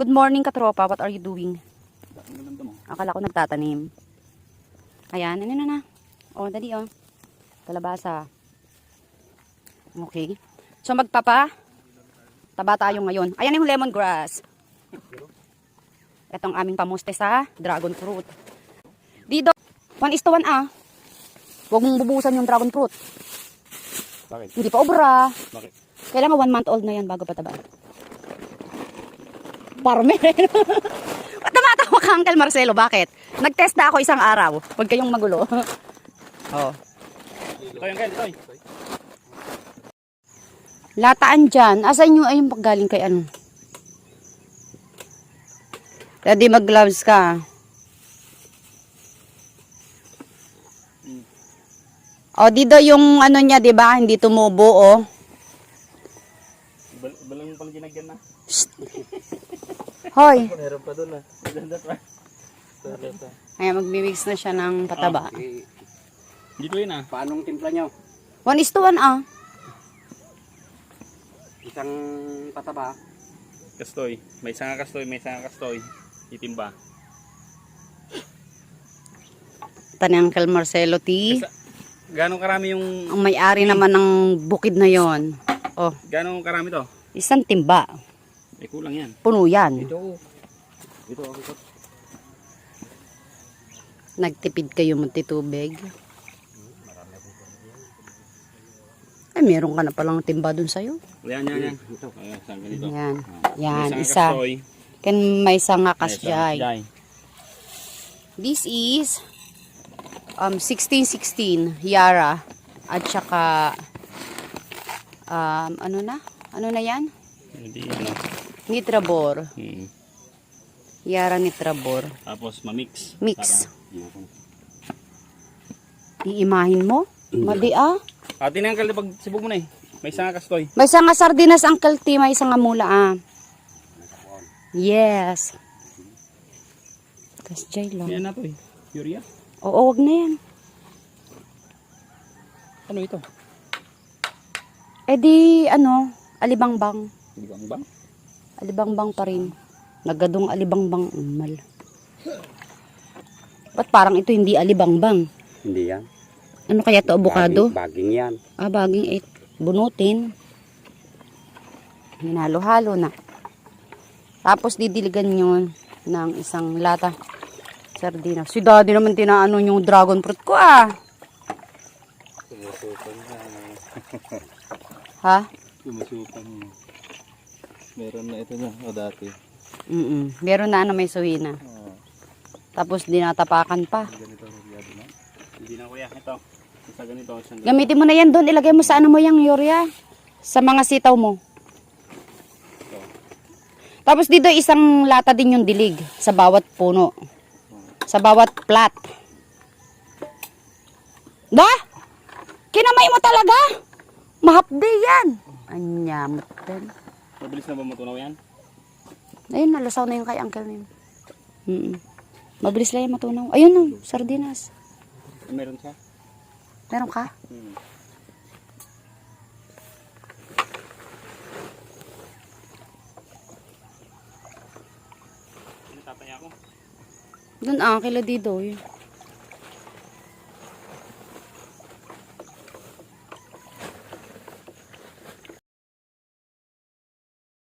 Good morning katropa, what are you doing? Akala ko nagtatanim. Ayan, ano na na. O, dali o. Kalabasa. Okay. So magpapa. Taba tayo ngayon. Ayan yung lemongrass. Itong aming pamuste sa dragon fruit. Dito, 1 is to 1 ah. Huwag mong bubusan yung dragon fruit. Bakit? Hindi pa obra. Bakit? Kailangan 1 month old na yan bago pataba. Parme. Ba't tumatawa ka, Uncle Marcelo? Bakit? Nag-test na ako isang araw. Huwag kayong magulo. oh. Ito yung kain, ito yung. Lataan dyan. Asan yung ayun paggaling kay ano? Daddy, mag-gloves ka. O, dito yung ano niya, di ba? Hindi tumubo, oh. Bal balang pala ginagyan na. Hoy. Meron pa doon ah. Ganda pa. Ay, magmimix na siya ng pataba. Dito yun ah. Paanong timpla nyo? One is to one, ah. Isang pataba. Kastoy. May isang kastoy, may isang kastoy. Itimba. Ni Uncle Marcelo T. Gano'ng karami yung... Ang may-ari naman ng bukid na yon. Oh, Gano'ng karami to? isang timba. May kulang yan. Puno yan. Ito. Ito ako ito. Nagtipid kayo magtitubig. Ay, meron ka na palang timba dun sa'yo. Yan, yan, yan. Ito. Ayan, isang ganito. Yan. Ah. Yan, May isa. Kan may sanga may kas isang jay. jay. This is um 1616 Yara at saka um ano na? Ano na yan? Hindi ano. Nitrabor. Hmm. Yara Nitrabor. Tapos mamix. Mix. Parang- Iimahin mo? Mali ah. Ah, tinanggal pag sibog mo na eh. May isang kastoy. May sanga sardinas Uncle T, may sanga mula ah. Yes. Kas jay lang. Yan na to eh. Urea. Oo, wag na yan. Ano ito? Eh di, ano, alibangbang. Hindi ba ang bang? Alibangbang pa rin. Nagadong alibangbang umal. Ba't parang ito hindi alibangbang? Hindi yan. Ano kaya to avocado? Baging, baging yan. Ah, baging it. Bunutin. Hinalo-halo na. Tapos didiligan nyo ng isang lata sardina. Si daddy naman tinaano yung dragon fruit ko ah. Sumusupan na. Ha? Sumusupan na. Meron na ito na. O dati. Mm Meron na ano may suhina. Oh, Tapos dinatapakan pa. ganito. Nagyado na. Hindi na kuya. Ito. Isa ganito. Gamitin mo na yan doon. Ilagay mo sa ano mo yung urea. Sa mga sitaw mo. Tapos dito isang lata din yung dilig sa bawat puno. Sa bawat plat. Da? Kinamay mo talaga? Mahapde yan. Anyamot din. Mabilis na ba matunaw yan? Ayun, nalasaw na yung kay uncle na yun. Mm Mabilis lang yung matunaw. Ayun, no, sardinas. Meron siya. Meron ka? Hmm. Ano tataya ako? Doon ah, kila Dido. eh.